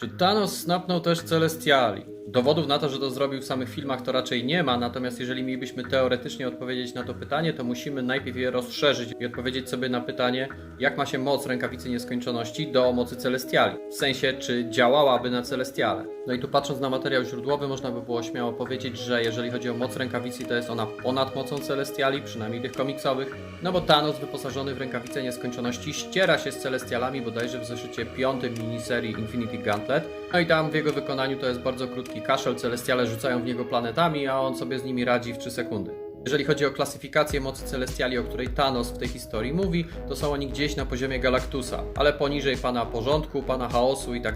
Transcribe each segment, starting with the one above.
Czy Thanos snapnął też Celestiali? Dowodów na to, że to zrobił w samych filmach to raczej nie ma, natomiast jeżeli mielibyśmy teoretycznie odpowiedzieć na to pytanie, to musimy najpierw je rozszerzyć i odpowiedzieć sobie na pytanie, jak ma się moc rękawicy nieskończoności do mocy Celestiali. W sensie, czy działałaby na Celestiale. No i tu patrząc na materiał źródłowy, można by było śmiało powiedzieć, że jeżeli chodzi o moc rękawicy, to jest ona ponad mocą Celestiali, przynajmniej tych komiksowych, no bo Thanos wyposażony w rękawicę nieskończoności ściera się z Celestialami bodajże w zeszycie piątym miniserii Infinity Gauntlet. No i tam w jego wykonaniu to jest bardzo krótki kaszel, Celestiale rzucają w niego planetami, a on sobie z nimi radzi w 3 sekundy. Jeżeli chodzi o klasyfikację mocy Celestiali, o której Thanos w tej historii mówi, to są oni gdzieś na poziomie Galactusa, ale poniżej pana porządku, pana chaosu i tak.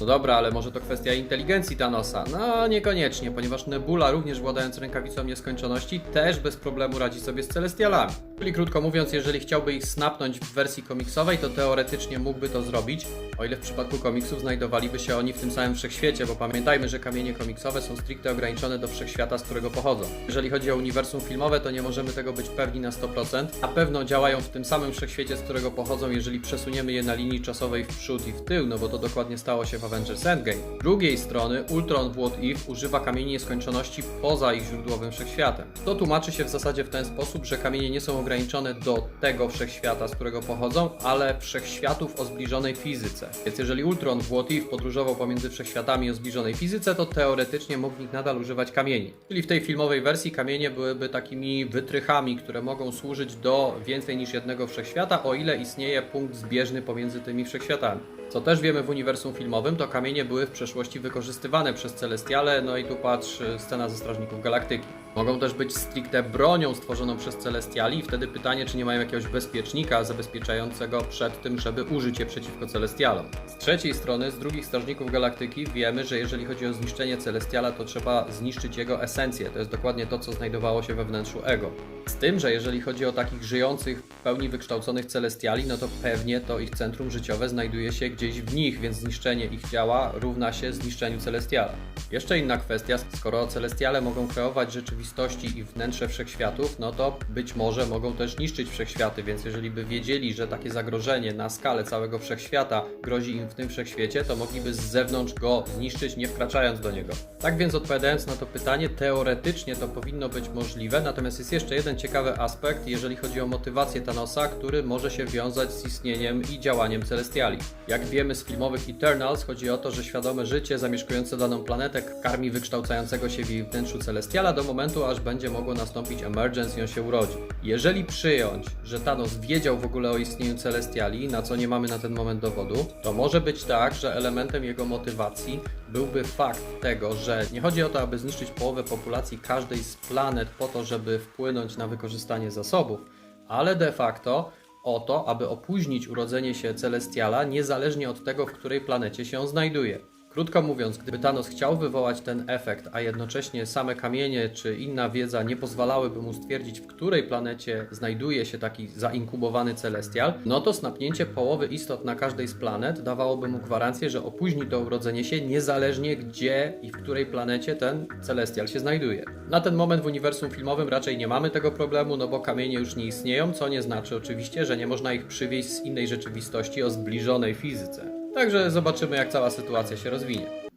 No dobra, ale może to kwestia inteligencji Thanosa? No niekoniecznie, ponieważ Nebula, również władając rękawicą nieskończoności, też bez problemu radzi sobie z Celestialami. Czyli krótko mówiąc, jeżeli chciałby ich snapnąć w wersji komiksowej, to teoretycznie mógłby to zrobić, o ile w przypadku komiksów znajdowaliby się oni w tym samym wszechświecie, bo pamiętajmy, że kamienie komiksowe są stricte ograniczone do wszechświata, z którego pochodzą. Jeżeli chodzi o uniwersum filmowe, to nie możemy tego być pewni na 100%. Na pewno działają w tym samym wszechświecie, z którego pochodzą, jeżeli przesuniemy je na linii czasowej w przód i w tył, no bo to dokładnie stało się w Avengers Endgame. Z drugiej strony, Ultron w What If używa kamieni nieskończoności poza ich źródłowym wszechświatem. To tłumaczy się w zasadzie w ten sposób, że kamienie nie są ograniczone do tego wszechświata, z którego pochodzą, ale wszechświatów o zbliżonej fizyce. Więc jeżeli Ultron w What If podróżował pomiędzy wszechświatami o zbliżonej fizyce, to teoretycznie mógł nadal używać kamieni. Czyli w tej filmowej wersji kamienie byłyby takimi wytrychami, które mogą służyć do więcej niż jednego wszechświata, o ile istnieje punkt zbieżny pomiędzy tymi wszechświatami. Co też wiemy w uniwersum filmowym, to kamienie były w przeszłości wykorzystywane przez Celestiale, no i tu patrz scena ze Strażników Galaktyki. Mogą też być stricte bronią stworzoną przez Celestiali i wtedy pytanie, czy nie mają jakiegoś bezpiecznika zabezpieczającego przed tym, żeby użyć je przeciwko Celestialom. Z trzeciej strony, z drugich Strażników Galaktyki wiemy, że jeżeli chodzi o zniszczenie Celestiala, to trzeba zniszczyć jego esencję. To jest dokładnie to, co znajdowało się we wnętrzu Ego. Z tym, że jeżeli chodzi o takich żyjących, w pełni wykształconych Celestiali, no to pewnie to ich centrum życiowe znajduje się gdzieś w nich, więc zniszczenie ich ciała równa się zniszczeniu Celestiala. Jeszcze inna kwestia, skoro Celestiale mogą kreować rzeczywistości i wnętrze wszechświatów, no to być może mogą też niszczyć wszechświaty, więc jeżeli by wiedzieli, że takie zagrożenie na skalę całego wszechświata grozi im w tym wszechświecie, to mogliby z zewnątrz go zniszczyć, nie wkraczając do niego. Tak więc odpowiadając na to pytanie, teoretycznie to powinno być możliwe, natomiast jest jeszcze jeden ciekawy aspekt, jeżeli chodzi o motywację Thanosa, który może się wiązać z istnieniem i działaniem Celestiali. Jak wiemy z filmowych Eternals, chodzi o to, że świadome życie zamieszkujące daną planetę karmi wykształcającego się w jej wnętrzu Celestiala do momentu, aż będzie mogło nastąpić emergence i on się urodzi. Jeżeli przyjąć, że Thanos wiedział w ogóle o istnieniu Celestiali, na co nie mamy na ten moment dowodu, to może być tak, że elementem jego motywacji byłby fakt tego, że nie chodzi o to, aby zniszczyć połowę populacji każdej z planet po to, żeby wpłynąć na wykorzystanie zasobów, ale de facto o to, aby opóźnić urodzenie się Celestiala niezależnie od tego, w której planecie się on znajduje. Krótko mówiąc, gdyby Thanos chciał wywołać ten efekt, a jednocześnie same kamienie czy inna wiedza nie pozwalałyby mu stwierdzić, w której planecie znajduje się taki zainkubowany celestial, no to snapnięcie połowy istot na każdej z planet dawałoby mu gwarancję, że opóźni to urodzenie się niezależnie gdzie i w której planecie ten celestial się znajduje. Na ten moment w uniwersum filmowym raczej nie mamy tego problemu, no bo kamienie już nie istnieją, co nie znaczy oczywiście, że nie można ich przywieźć z innej rzeczywistości o zbliżonej fizyce. Także zobaczymy, jak cała sytuacja się rozwinie.